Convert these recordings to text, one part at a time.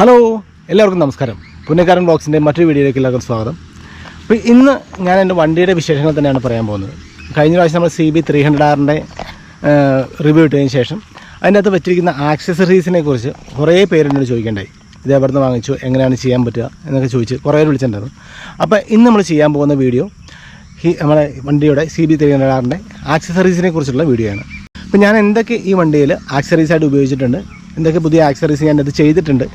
Hello എല്ലാവർക്കും നമസ്കാരം. പുന്നക്കാരൻ ബ്ലോഗ്സിന്റെ മറ്റൊരു വീഡിയോയിലേക്ക് എല്ലാവർക്കും സ്വാഗതം. അപ്പോൾ ഇന്ന് ഞാൻ എന്റെ വണ്ടിയുടെ വിശേഷങ്ങൾ തന്നെയാണ് പറയാൻ പോകുന്നത്. കഴിഞ്ഞ പ്രാവശ്യം നമ്മൾ സി ബി ത്രീ ഹൺഡ്രഡ് ആറിന്റെ റിവ്യൂ ഇട്ടതിന് ശേഷം അതിനകത്ത് പറ്റിയിരിക്കുന്ന ആക്സസറീസിനെ കുറിച്ച് കുറേ പേരെന്നോട് ചോദിക്കേണ്ടായി. ഇത് എവിടെ നിന്ന് വാങ്ങിച്ചു എങ്ങനെയാണ് ചെയ്യാൻ പറ്റുക എന്നൊക്കെ ചോദിച്ച് കുറേ പേര് വിളിച്ചിട്ടുണ്ടായിരുന്നു. അപ്പോൾ ഇന്ന് നമ്മൾ ചെയ്യാൻ പോകുന്ന വീഡിയോ ഈ നമ്മുടെ വണ്ടിയുടെ സി ബി ത്രീ ഹൺഡ്രഡ് ആറിന്റെ ആക്സസറീസിനെ കുറിച്ചുള്ള വീഡിയോ ആണ്. അപ്പോൾ ഞാൻ എന്തൊക്കെ ഈ വണ്ടിയിൽ ആക്സറീസായിട്ട് ഉപയോഗിച്ചിട്ടുണ്ട് എന്തൊക്കെ പുതിയ ആക്സറീസ് ഞാൻ അത് ചെയ്തിട്ടുണ്ട്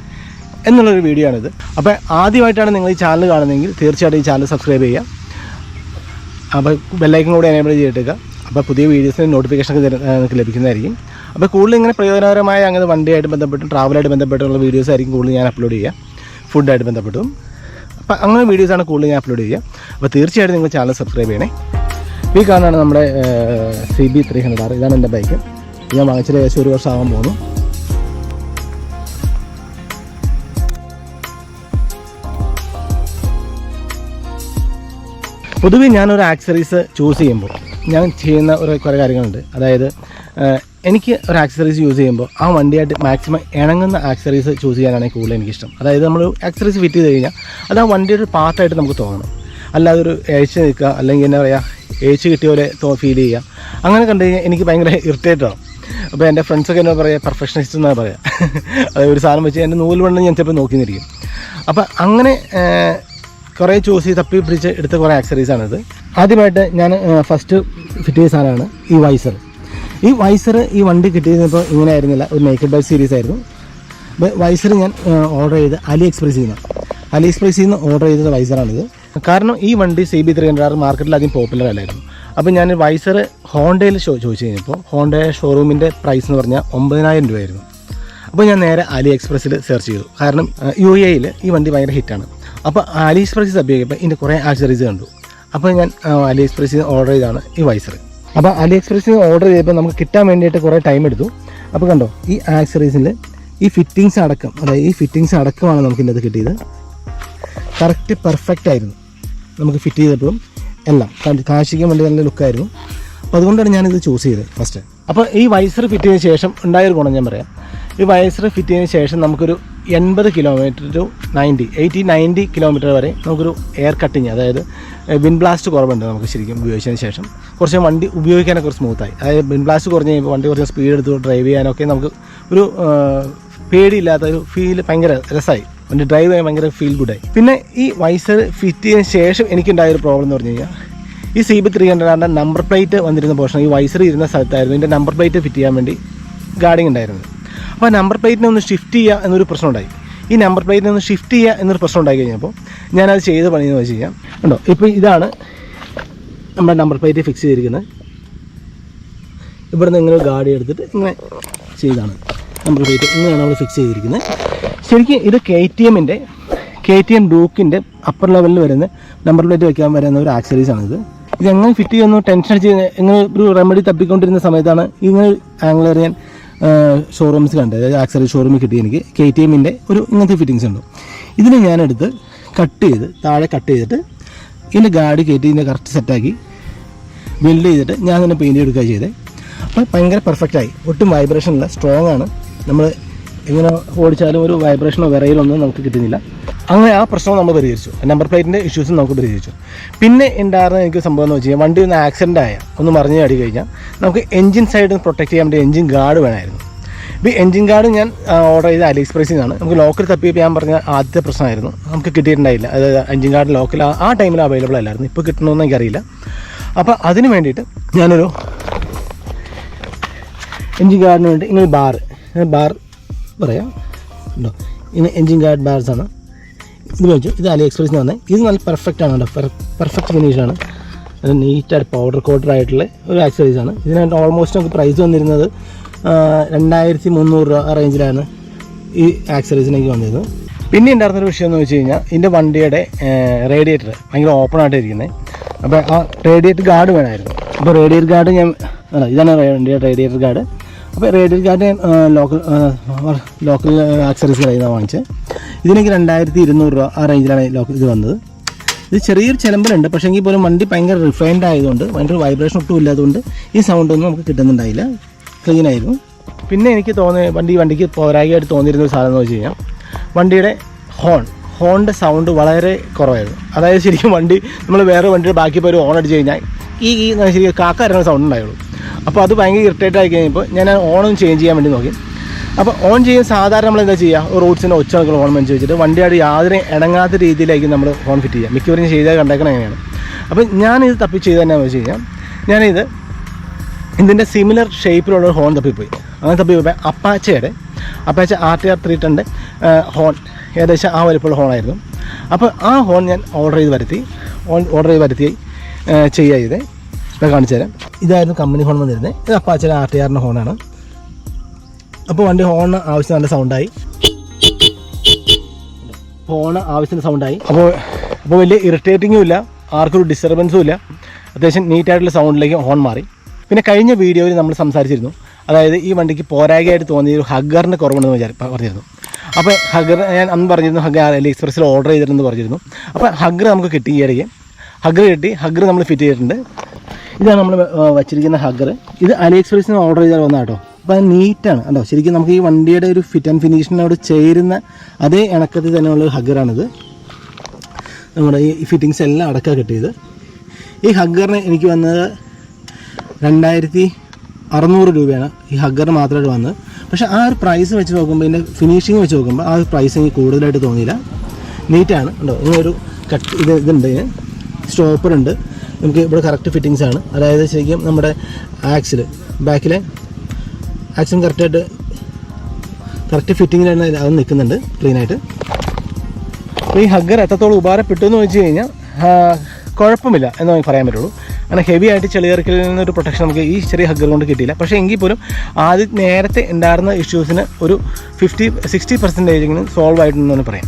എന്നുള്ളൊരു വീഡിയോ ആണിത്. അപ്പോൾ ആദ്യമായിട്ടാണ് നിങ്ങൾ ഈ ചാനൽ കാണുന്നതെങ്കിൽ തീർച്ചയായിട്ടും ഈ ചാനൽ സബ്സ്ക്രൈബ് ചെയ്യുക. അപ്പോൾ ബെല്ലൈക്കൻ കൂടി എനേബിൾ ചെയ്തിട്ടുക അപ്പോൾ പുതിയ വീഡിയോസിന് നോട്ടിഫിക്കേഷൻ നിങ്ങൾക്ക് ലഭിക്കുന്നതായിരിക്കും. അപ്പോൾ കൂടുതൽ ഇങ്ങനെ പ്രയോജനകരമായ അങ്ങനെ വണ്ടിയായിട്ട് ബന്ധപ്പെട്ടും ട്രാവലായിട്ട് ബന്ധപ്പെട്ടുള്ള വീഡിയോസ് ആയിരിക്കും കൂടുതൽ ഞാൻ അപ്ലോഡ് ചെയ്യുക. ഫുഡായിട്ട് ബന്ധപ്പെട്ടും. അപ്പോൾ അങ്ങനെ വീഡിയോസാണ് കൂടുതൽ ഞാൻ അപ്ലോഡ് ചെയ്യുക. അപ്പോൾ തീർച്ചയായിട്ടും നിങ്ങൾ ചാനൽ സബ്സ്ക്രൈബ് ചെയ്യണേ. ഈ കാണുന്നതാണ് നമ്മുടെ C B three hundred R ഇതാണ് എന്റെ ബൈക്ക് ഞാൻ വാങ്ങിച്ചത് ഏകദേശം ഒരു വർഷം ആകാൻ പോകുന്നു. പൊതുവേ ഞാനൊരു ആക്സറീസ് ചൂസ് ചെയ്യുമ്പോൾ ഞാൻ ചെയ്യുന്ന ഒരു കുറേ കാര്യങ്ങളുണ്ട്. അതായത് എനിക്ക് ഒരു ആക്സറീസ് യൂസ് ചെയ്യുമ്പോൾ ആ വണ്ടിയായിട്ട് മാക്സിമം ഇണങ്ങുന്ന ആക്സറീസ് ചൂസ് ചെയ്യാനാണ് കൂടുതൽ എനിക്കിഷ്ടം. അതായത് നമ്മൾ ആക്സറീസ് ഫിറ്റ് ചെയ്ത് കഴിഞ്ഞാൽ അത് ആ വണ്ടിയുടെ ഒരു പാർട്ടായിട്ട് നമുക്ക് തോന്നണം. അല്ലാതെ ഒരു ഏഴ്ച നിൽക്കുക അല്ലെങ്കിൽ എന്താ പറയുക ഏഴ്ച കിട്ടിയ പോലെ ഫീൽ ചെയ്യുക അങ്ങനെ കണ്ടു കഴിഞ്ഞാൽ എനിക്ക് ഭയങ്കര ഇറിറ്റേറ്റ് ആവും. അപ്പോൾ എന്റെ ഫ്രണ്ട്സൊക്കെ എന്നോട് പറയുക പെർഫെക്ഷനിസ്റ്റ് എന്നാണ് പറയുക അതായത് ഒരു സാധനം വെച്ച് എന്റെ നൂൽ വണ്ണം ഞാൻ ചിലപ്പോൾ നോക്കി നിന്നിരിക്കും അപ്പോൾ അങ്ങനെ കുറേ ചൂസ് ചെയ്ത് തപ്പി പിടിച്ച് എടുത്ത കുറേ ആക്സറീസ് ആണിത്. ആദ്യമായിട്ട് ഞാൻ ഫസ്റ്റ് ഫിറ്റ് ചെയ്ത സാധനമാണ് ഈ വൈസർ ഈ വൈസർ ഈ വണ്ടി കിട്ടിയിരുന്നപ്പോൾ ഇങ്ങനെ ആയിരുന്നില്ല. ഒരു നേക്കഡ് ബൈ സീരീസ് ആയിരുന്നു. വൈസർ ഞാൻ ഓർഡർ ചെയ്ത് അലി എക്സ്പ്രസ്സിൽ നിന്ന് അലി എക്സ്പ്രസ്സിൽ നിന്ന് ഓർഡർ ചെയ്തത് വൈസറാണിത് കാരണം ഈ വണ്ടി സി ബി ത്രീ ഹൺഡ്രഡ് ആറ് മാർക്കറ്റിൽ അധികം പോപ്പുലർ അല്ലായിരുന്നു. അപ്പോൾ ഞാൻ വൈസർ ഹോണ്ടയിൽ ഷോ ചോദിച്ചു കഴിഞ്ഞപ്പോൾ ഹോണ്ട ഷോറൂമിന്റെ പ്രൈസ് എന്ന് പറഞ്ഞാൽ ഒമ്പതിനായിരം രൂപയായിരുന്നു. അപ്പോൾ ഞാൻ നേരെ അലി എക്സ്പ്രസ്സിൽ സെർച്ച് ചെയ്തു. കാരണം യു എയിൽ ഈ വണ്ടി ഭയങ്കര ഹിറ്റാണ് അപ്പോൾ അലി എക്സ്പ്രസ് ഉപയോഗിക്കുമ്പോൾ ഇതിന്റെ കുറേ ആക്സറീസ് കണ്ടു. അപ്പോൾ ഞാൻ അലി എക്സ്പ്രസ്സിൽ ഓർഡർ ചെയ്താണ് ഈ വൈസർ അപ്പോൾ അലി എക്സ്പ്രസ്സിൽ ഓർഡർ ചെയ്തപ്പോൾ നമുക്ക് കിട്ടാൻ വേണ്ടിയിട്ട് കുറേ ടൈം എടുത്തു. അപ്പോൾ കണ്ടോ ഈ ആക്സറീസിൽ ഈ ഫിറ്റിങ്സ് അടക്കം അതായത് ഈ ഫിറ്റിങ്സ് അടക്കമാണ് നമുക്ക് ഇതിനകത്ത് കിട്ടിയത്. കറക്റ്റ് പെർഫെക്റ്റ് ആയിരുന്നു. നമുക്ക് ഫിറ്റ് ചെയ്തപ്പോഴും എല്ലാം. കാശിക്കാൻ വേണ്ടി നല്ല ലുക്കായിരുന്നു അപ്പോൾ അതുകൊണ്ടാണ് ഞാനിത് ചൂസ് ചെയ്തത് ഫസ്റ്റ് അപ്പോൾ ഈ വൈസർ ഫിറ്റ് ചെയ്തതിന് ശേഷം ഉണ്ടായൊരു ഗുണം ഞാൻ പറയാം. ഈ വൈസർ ഫിറ്റ് ചെയ്തതിന് ശേഷം നമുക്കൊരു എൺപത് kilometre to ninety eighty ninety kilometre വരെ നമുക്കൊരു എയർ കട്ടിങ് അതായത് വിൻ ബ്ലാസ്റ്റ് കുറവുണ്ട് നമുക്ക് ശരിക്കും ഉപയോഗിച്ചതിന് ശേഷം. കുറച്ച് വണ്ടി ഉപയോഗിക്കാനൊക്കെ കുറച്ച് സ്മൂത്തായി അതായത് വിൻ ബ്ലാസ്റ്റ് കുറഞ്ഞ് കഴിയുമ്പോൾ വണ്ടി കുറച്ച് സ്പീഡ് എടുത്ത് ഡ്രൈവ് ചെയ്യാനൊക്കെ നമുക്ക് ഒരു പേടിയില്ലാത്ത ഒരു ഫീൽ ഭയങ്കര രസമായി വണ്ടി ഡ്രൈവ് ചെയ്യാൻ ഭയങ്കര ഫീൽ ഗുഡായി പിന്നെ ഈ വൈസർ ഫിറ്റ് ചെയ്തതിന് ശേഷം എനിക്കുണ്ടായ ഒരു പ്രോബ്ലം എന്ന് പറഞ്ഞു കഴിഞ്ഞാൽ ഈ C B three hundred number plate വന്നിരുന്ന പോർഷൻ ഈ വൈസർ ഇരുന്ന സ്ഥലത്തായിരുന്നു. ഇതിന്റെ നമ്പർ പ്ലേറ്റ് ഫിറ്റ് ചെയ്യാൻ വേണ്ടി ഗാർഡിങ് ഉണ്ടായിരുന്നത്. അപ്പോൾ ആ നമ്പർ പ്ലേറ്റിനെ ഒന്ന് ഷിഫ്റ്റ് ചെയ്യുക എന്നൊരു പ്രശ്നം ഉണ്ടായി ഈ നമ്പർ പ്ലേറ്റിനെ ഒന്ന് ഷിഫ്റ്റ് ചെയ്യുക എന്നൊരു പ്രശ്നം ഉണ്ടായി കഴിഞ്ഞപ്പോൾ ഞാനത് ചെയ്ത് പണിയെന്ന് വെച്ച് കഴിഞ്ഞാൽ ഉണ്ടോ ഇപ്പോൾ ഇതാണ് നമ്മുടെ നമ്പർ പ്ലേറ്റ് ഫിക്സ് ചെയ്തിരിക്കുന്നത്. ഇവിടുന്ന് ഇങ്ങനെ ഒരു ഗാഡി എടുത്തിട്ട് ഇങ്ങനെ ചെയ്താണ്. നമ്പർ പ്ലേറ്റ് ഇങ്ങനെയാണ് നമ്മൾ ഫിക്സ് ചെയ്തിരിക്കുന്നത്. ശരിക്കും ഇത് കെ ടി എമ്മിന്റെ കെ ടി എം ഡൂക്കിന്റെ അപ്പർ ലെവലിൽ വരുന്ന നമ്പർ പ്ലേറ്റ് വയ്ക്കാൻ വരുന്ന ഒരു ആക്സറീസ് ആണിത്. ഇത് എങ്ങനെ ഫിറ്റ് ചെയ്യുന്നു ടെൻഷൻ അടിച്ച് എങ്ങനെ ഒരു റെമഡി തപ്പിക്കൊണ്ടിരുന്ന സമയത്താണ് ഇങ്ങനെ ആംഗിൾ എറിയാൻ ഷോറൂംസ് കണ്ടത് ആക്സറി ഷോറൂമിൽ കിട്ടി എനിക്ക്. കെ ടി എമ്മിന്റെ ഒരു ഇങ്ങനത്തെ ഫിറ്റിങ്സ് ഉണ്ട്. ഇതിനെ ഞാനെടുത്ത് കട്ട് ചെയ്ത് താഴെ കട്ട് ചെയ്തിട്ട് ഇതിന്റെ ഗാഡി കയറ്റി ഇതിന്റെ കറക്റ്റ് സെറ്റാക്കി ബിൽഡ് ചെയ്തിട്ട് ഞാൻ തന്നെ പെയിന്റ് എടുക്കുക ചെയ്തത് അപ്പോൾ ഭയങ്കര പെർഫെക്റ്റായി ഒട്ടും വൈബ്രേഷൻ ഇല്ല സ്ട്രോങ് ആണ്. നമ്മൾ എങ്ങനെ ഓടിച്ചാലും ഒരു വൈബ്രേഷനോ വിറയിലൊന്നും നമുക്ക് കിട്ടുന്നില്ല. അങ്ങനെ ആ പ്രശ്നം നമ്മൾ പരിഹരിച്ചു. നമ്പർ പ്ലേറ്റിന്റെ ഇഷ്യൂസും നമുക്ക് പരിഹരിച്ചു. പിന്നെ ഉണ്ടായിരുന്ന എനിക്ക് സംഭവം എന്ന് വെച്ച് കഴിഞ്ഞാൽ വണ്ടി ഒന്ന് ആക്സിഡന്റ് ആയ ഒന്ന് മറിഞ്ഞ് അടി കഴിഞ്ഞാൽ നമുക്ക് എഞ്ചിൻ സൈഡ് പ്രൊട്ടക്ട് ചെയ്യാൻ വേണ്ടി എഞ്ചിൻ ഗാർഡ് വേണമായിരുന്നു. ഇപ്പോൾ എഞ്ചിൻ ഗാർഡ് ഞാൻ ഓർഡർ ചെയ്ത അലി എക്സ്പ്രസ്സിൽ നിന്നാണ് നമുക്ക് ലോക്കൽ തപ്പിയപ്പോൾ ഞാൻ പറഞ്ഞ ആദ്യത്തെ പ്രശ്നമായിരുന്നു. നമുക്ക് കിട്ടിയിട്ടുണ്ടായില്ല. അതായത് എഞ്ചിൻ ഗാർഡ് ലോക്കൽ ആ ടൈമിൽ അവൈലബിൾ അല്ലായിരുന്നു. ഇപ്പോൾ കിട്ടണമെന്ന് എനിക്കറിയില്ല. അപ്പോൾ അതിന് വേണ്ടിയിട്ട് ഞാനൊരു എഞ്ചിൻ ഗാർഡിന് വേണ്ടി ഇങ്ങനെ ബാർ ബാർ പറയാം. കേട്ടോ ഇങ്ങനെ എൻജിൻ ഗാർഡ് ബാർസ് ആണ്. ഇത് മേടിച്ചു. ഇത് അലി എക്സ്പ്രസ് വന്നത് ഇത് നല്ല പെർഫെക്റ്റ് ആണ് കേട്ടോ. പെർഫെക്റ്റ് ഫിനിഷാണ് അത് നീറ്റായിട്ട് പൗഡർ കോട്ടർ ആയിട്ടുള്ള ഒരു ആക്സറീസ് ആണ്. ഇതിനായിട്ട് ഓൾമോസ്റ്റ് നമുക്ക് പ്രൈസ് വന്നിരുന്നത് രണ്ടായിരത്തി മുന്നൂറ് രൂപ റേഞ്ചിലാണ് ഈ ആക്സറീസിനേക്ക് വന്നിരുന്നത്. പിന്നെ ഉണ്ടായിരുന്നൊരു വിഷയം എന്ന് വെച്ച് കഴിഞ്ഞാൽ ഇതിന്റെ വണ്ടിയുടെ റേഡിയേറ്റർ ഭയങ്കര ഓപ്പൺ ആയിട്ട് ഇരിക്കുന്നത് അപ്പോൾ ആ റേഡിയേറ്റർ ഗാർഡ് വേണമായിരുന്നു. അപ്പോൾ റേഡിയേറ്റർ ഗാർഡ് ഞാൻ ഇതാണ് വണ്ടിയുടെ റേഡിയേറ്റർ ഗാർഡ് അപ്പോൾ radial guard local local accessories നിന്നാണ് വാങ്ങിച്ചത്. ഇതിനെനിക്ക് രണ്ടായിരത്തി ഇരുന്നൂറ് രൂപ ആ റേഞ്ചിലാണ് ലോക്കൽ ഇത് വന്നത്. ഇത് ചെറിയൊരു ചിലമ്പലുണ്ട് പക്ഷേ എങ്കിൽ പോലും വണ്ടി ഭയങ്കര റിഫൈൻഡ് ആയതുകൊണ്ട് ഭയങ്കര വൈബ്രേഷൻ ഒട്ടും ഇല്ലാത്തതുകൊണ്ട് ഈ സൗണ്ട് ഒന്നും നമുക്ക് കിട്ടുന്നുണ്ടായില്ല. ക്ലീൻ ആയിരുന്നു. പിന്നെ എനിക്ക് തോന്നിയ വണ്ടി വണ്ടിക്ക് പോരായിട്ട് തോന്നിയിരുന്ന ഒരു സാധനം എന്ന് വെച്ച് കഴിഞ്ഞാൽ വണ്ടിയുടെ ഹോൺ ഹോണിന്റെ സൗണ്ട് വളരെ കുറവായിരുന്നു. അതായത് ശരിക്കും വണ്ടി നമ്മൾ വേറെ വണ്ടിയുടെ ബാക്കി പോയി ഹോൺ അടിച്ച് കഴിഞ്ഞാൽ ഈ ശരിക്കും കാക്ക സൗണ്ട് ഉണ്ടായുള്ളൂ. അപ്പോൾ അത് ഭയങ്കര ഇറിറ്റേറ്റ് ആയി കഴിഞ്ഞപ്പോൾ ഞാൻ ഓൺ ചേഞ്ച് ചെയ്യാൻ വേണ്ടി നോക്കി. അപ്പോൾ ഓൺ ചെയ്യുന്ന സാധാരണ നമ്മൾ എന്താ ചെയ്യുക റോഡ്സിന്റെ ഒച്ച നമുക്ക് ഹോൺ വെച്ച് വെച്ചിട്ട് വണ്ടിയുടെ യാതൊരു ഇണങ്ങാത്ത രീതിയിലായിരിക്കും നമ്മൾ ഹോൺ ഫിറ്റ് ചെയ്യുക. മിക്കവരും ചെയ്താൽ കണ്ടേക്കണം എങ്ങനെയാണ്. അപ്പോൾ ഞാനിത് തപ്പി ചെയ്ത് തന്നെ വെച്ച് കഴിഞ്ഞാൽ ഞാനിത് ഇതിന്റെ സിമിലർ ഷേപ്പിലുള്ള ഹോൺ തപ്പിപ്പോയി. അങ്ങനെ പോയി അപ്പാച്ചയുടെ Apache R T R three ടെന്റെ horn ഏകദേശം ആ വലിപ്പമുള്ള ഹോണായിരുന്നു അപ്പോൾ ആ ഹോൺ ഞാൻ ഓർഡർ ചെയ്ത് വരുത്തി. ഓർഡർ ചെയ്ത് വരുത്തി ചെയ്യുക ചെയ്തേ. ഇപ്പോൾ കാണിച്ചു തരാം. ഇതായിരുന്നു കമ്പനി ഹോൺ വന്നിരുന്നത് ഇത് അപ്പാച്ചയുടെ ആർ ടി ആറിന്റെ ഹോണാണ് അപ്പോൾ വണ്ടി ഹോണിന് ആവശ്യം നല്ല സൗണ്ടായി ഹോണ് ആവശ്യത്തിന് സൗണ്ടായി അപ്പോൾ അപ്പോൾ വലിയ ഇറിറ്റേറ്റിങ്ങും ഇല്ല. ആർക്കും ഒരു ഡിസ്റ്റർബൻസും ഇല്ല. അത്യാവശ്യം നീറ്റായിട്ടുള്ള സൗണ്ടിലേക്ക് ഹോൺ മാറി. പിന്നെ കഴിഞ്ഞ വീഡിയോയിൽ നമ്മൾ സംസാരിച്ചിരുന്നു. അതായത് ഈ വണ്ടിക്ക് പോരായകയായിട്ട് തോന്നിയ ഒരു ഹഗ്ഗറിന്റെ കുറവുണ്ടെന്ന് വിചാരി പറഞ്ഞിരുന്നു. അപ്പോൾ ഹഗ്ഗർ ഞാൻ അന്ന് പറഞ്ഞിരുന്നു ഹഗ്ഗർ അലി എക്സ്പ്രസ്സിൽ ഓർഡർ ചെയ്തിട്ടുണ്ടെന്ന് പറഞ്ഞിരുന്നു. അപ്പോൾ ഹഗ്ഗർ നമുക്ക് കിട്ടി ഈ ഇടയ്ക്ക്. ഹഗ്ഗർ കിട്ടി ഹഗ്ഗർ നമ്മൾ ഫിറ്റ് ചെയ്തിട്ടുണ്ട്. ഇതാണ് നമ്മൾ വച്ചിരിക്കുന്ന ഹഗ്ഗർ ഇത് അലി എക്സ്പ്രസ്സിൽ നിന്ന് ഓർഡർ ചെയ്താൽ വന്ന കേട്ടോ അപ്പോൾ അത് നീറ്റാണ്. കണ്ടോ? ശരിക്കും നമുക്ക് ഈ വണ്ടിയുടെ ഒരു ഫിറ്റ് ആൻഡ് ഫിനിഷിനോട് ചേരുന്ന അതേ ഇണക്കത്തിൽ തന്നെയുള്ള ഹഗ്ഗറാണിത്. നമ്മുടെ ഈ ഫിറ്റിങ്സ് എല്ലാം അടക്കം കിട്ടിയത്. ഈ ഹഗ്ഗറിന് എനിക്ക് വന്നത് രണ്ടായിരത്തി അറുന്നൂറ് രൂപയാണ് ഈ ഹഗ്ഗറിന് മാത്രമായിട്ട് വന്നത്. പക്ഷേ ആ ഒരു പ്രൈസ് വെച്ച് നോക്കുമ്പോൾ ഇതിന്റെ ഫിനിഷിങ് വെച്ച് നോക്കുമ്പോൾ ആ ഒരു പ്രൈസ് എനിക്ക് കൂടുതലായിട്ട് തോന്നിയില്ല. നീറ്റാണ്. ഉണ്ടോ ഒരു കട്ട് ഇത് ഇതുണ്ട്. ഉണ്ട്. നമുക്ക് ഇവിടെ കറക്റ്റ് ഫിറ്റിങ്സ് ആണ്. അതായത് ശരിക്കും നമ്മുടെ ആക്സിൽ ബാക്കിലെ ആക്സിൽ കറക്റ്റായിട്ട് കറക്റ്റ് ഫിറ്റിങ്ങിലാണ് അത് നിൽക്കുന്നുണ്ട് ക്ലീനായിട്ട് അപ്പോൾ ഈ ഹഗ്ഗർ എത്രത്തോളം ഉപകാരപ്പെട്ടു എന്ന് വെച്ച് കഴിഞ്ഞാൽ കുഴപ്പമില്ല എന്ന് നമുക്ക് പറയാൻ പറ്റുള്ളൂ. കാരണം ഹെവി ആയിട്ട് ചെളിയിറക്കിൽ നിന്നൊരു പ്രൊട്ടക്ഷൻ നമുക്ക് ഈ ചെറിയ ഹഗ്ഗർ കൊണ്ട് കിട്ടിയില്ല. പക്ഷേ എങ്കിൽ പോലും ആദ്യം നേരത്തെ ഉണ്ടായിരുന്ന ഇഷ്യൂസിന് ഒരു ഫിഫ്റ്റി സിക്സ്റ്റി പെർസെന്റേജിന് സോൾവ് ആയിട്ടുണ്ടെന്ന് പറയാം.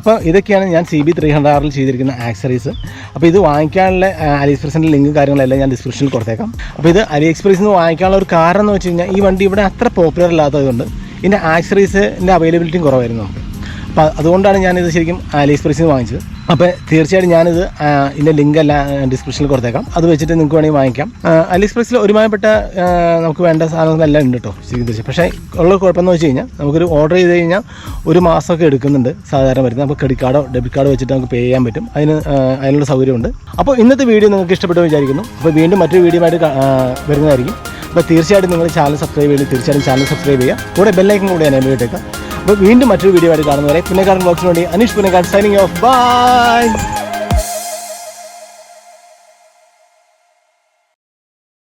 അപ്പോൾ ഇതൊക്കെയാണ് ഞാൻ സി ബി ത്രീ ഹൺഡ്രഡ് ആറിൽ ചെയ്തിരിക്കുന്ന ആക്സറീസ് അപ്പോൾ ഇത് വാങ്ങിക്കാനുള്ള അലി എക്സ്പ്രസിന്റെ ലിങ്ക് കാര്യങ്ങളെല്ലാം ഞാൻ ഡിസ്ക്രിപ്ഷനിൽ കൊടുത്തേക്കാം. അപ്പോൾ ഇത് അലി എക്സ്പ്രസിൽ നിന്ന് വാങ്ങിക്കാനുള്ള ഒരു കാരണം എന്ന് വെച്ച് കഴിഞ്ഞാൽ ഈ വണ്ടി ഇവിടെ അത്ര പോപ്പുലർ അല്ലാത്തതുകൊണ്ട് ഇതിന്റെ ആക്സറീസിന്റെ അവൈലബിലിറ്റിയും കുറവായിരുന്നു. നമുക്ക് അപ്പോൾ അതുകൊണ്ടാണ് ഞാനിത് ശരിക്കും ആലി എക്സ്പ്രസിൽ നിന്ന് വാങ്ങിച്ചത്. അപ്പോൾ തീർച്ചയായിട്ടും ഞാനിത് ഇതിന്റെ ലിങ്ക് എല്ലാം ഡിസ്ക്രിപ്ഷനിൽ കൊടുത്തേക്കാം. അത് വെച്ചിട്ട് നിങ്ങൾക്ക് വേണമെങ്കിൽ വാങ്ങിക്കാം. ആ, അലി എക്സ്പ്രസിൽ ഒരുമാതിരിപ്പെട്ട നമുക്ക് വേണ്ട സാധനങ്ങളെല്ലാം ഉണ്ട് കേട്ടോ ശരിക്കും തീർച്ചയായും പക്ഷേ ഉള്ള കുഴപ്പമെന്ന് വെച്ച് കഴിഞ്ഞാൽ നമുക്കൊരു ഓർഡർ ചെയ്ത് കഴിഞ്ഞാൽ ഒരു മാസമൊക്കെ എടുക്കുന്നുണ്ട് സാധാരണ വരുന്നത്. നമുക്ക് ക്രെഡിറ്റ് കാർഡോ ഡെബിറ്റ് കാർഡോ വെച്ചിട്ട് നമുക്ക് പേ ചെയ്യാൻ പറ്റും. അതിന് അതിനുള്ള സൗകര്യമുണ്ട്. അപ്പോൾ ഇന്നത്തെ വീഡിയോ നിങ്ങൾക്ക് ഇഷ്ടപ്പെട്ടു വിചാരിക്കുന്നു. അപ്പോൾ വീണ്ടും മറ്റൊരു വീഡിയോ ആയിട്ട് വരുന്നതായിരിക്കും. അപ്പോൾ തീർച്ചയായിട്ടും നിങ്ങൾ ചാനൽ സബ്സ്ക്രൈബ് ചെയ്ത് തീർച്ചയായിട്ടും ചാനൽ സബ്സ്ക്രൈബ് ചെയ്യുക. കൂടെ ബെല്ലൈക്കും കൂടെ ഞാൻ എനേബിൾ വീണ്ടും മറ്റൊരു വീഡിയോ ആയിട്ട് കാണുന്നവരെ പുന്നേക്കാരൻ ബ്ലോഗ്സിന് വേണ്ടി Aneesh Punnekkad signing off bye